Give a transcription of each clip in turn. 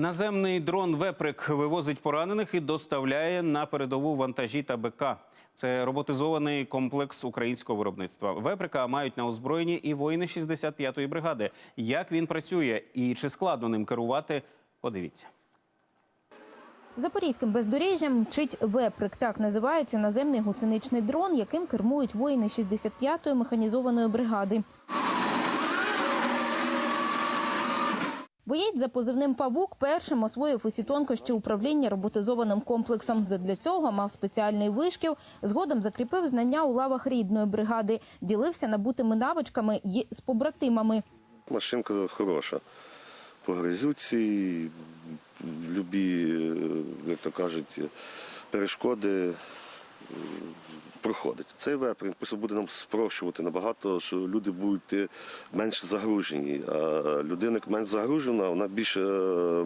Наземний дрон Веприк вивозить поранених і доставляє на передову вантажі та БК. Це роботизований комплекс українського виробництва. Веприка мають на озброєнні і воїни 65-ї бригади. Як він працює і чи складно ним керувати? Подивіться. Запорізьким бездоріжжям мчить веприк. Так називається наземний гусеничний дрон, яким кермують воїни 65-ї механізованої бригади. Боєць за позивним павук першим освоїв усі тонкощі управління роботизованим комплексом. Задля цього мав спеціальний вишкіл. Згодом закріпив знання у лавах рідної бригади, ділився набутими навичками й з побратимами. Машинка хороша. По грязюці, любі, е, як то кажуть, перешкоди проходить. Цей вепринг просто буде нам спрощувати набагато, що люди будуть е, менш загружені. А людина менш загружена, вона більш е,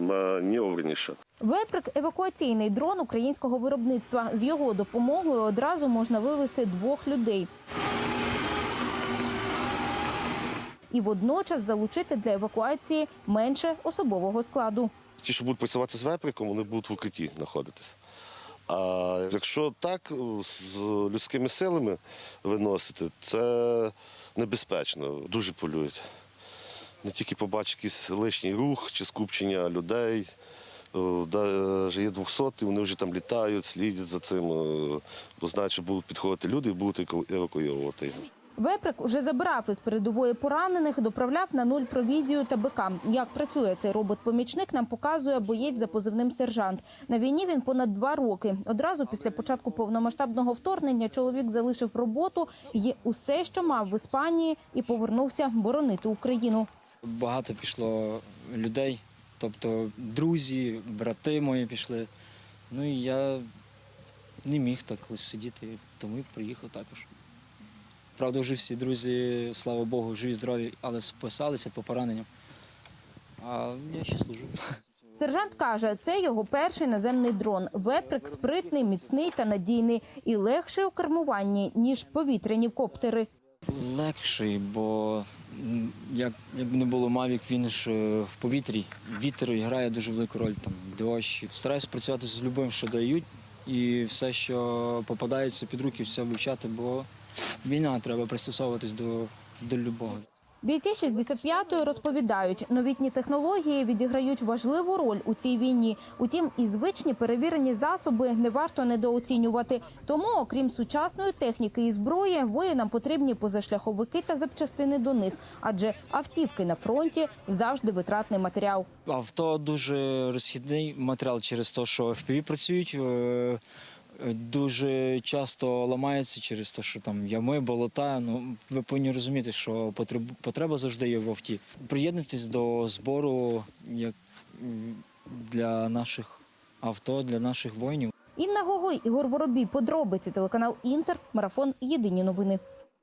маневреніша. Веприк евакуаційний дрон українського виробництва. З його допомогою одразу можна вивезти двох людей. І водночас залучити для евакуації менше особового складу. Ті, що будуть працювати з веприком, вони будуть в укритті знаходитися. А якщо так з людськими силами виносити, це небезпечно, дуже полюють. Не тільки побачить якийсь лишній рух чи скупчення людей. Навіть є 200, вони вже там літають, слідять за цим, е, бо знають, що будуть підходити люди і будуть евакуювати. Веприк уже забирав із передової поранених, доправляв на нуль провізію та БК. Як працює цей робот-помічник, нам показує боєць за позивним сержант. На війні він понад два роки. Одразу після початку повномасштабного вторгнення чоловік залишив роботу і усе, що мав в Іспанії, і повернувся боронити Україну. Багато пішло людей, тобто друзі, брати мої пішли. Ну і я не міг так сидіти, тому і приїхав також. Правда, вже всі друзі, слава Богу, живі, здорові, але списалися по пораненням. А я ще служу. Сержант каже, це його перший наземний дрон. Веприк спритний, міцний та надійний і легший у кермуванні, ніж повітряні коптери. Легший, бо як, якби не було Мавік, він ж е, в повітрі. Вітер грає дуже велику роль, там, дощ. Стараюся працювати з любим, що дають, і все, що попадається під руки, все вивчати, бо війна, треба пристосовуватись до, до любого. Бійці 65-ї розповідають, новітні технології відіграють важливу роль у цій війні. Утім, і звичні перевірені засоби не варто недооцінювати. Тому, окрім сучасної техніки і зброї, воїнам потрібні позашляховики та запчастини до них, адже автівки на фронті завжди витратний матеріал. Авто дуже розхідний матеріал через те, що FPV працюють. е, Дуже часто ламається через те, що там ями, болота. Ну ви повинні розуміти, що потреб- потреба завжди є в авті. Приєднуйтесь до збору як для наших авто, для наших воїнів. Інна Гогой, Ігор Воробій, подробиці телеканал Інтер, марафон Єдині новини.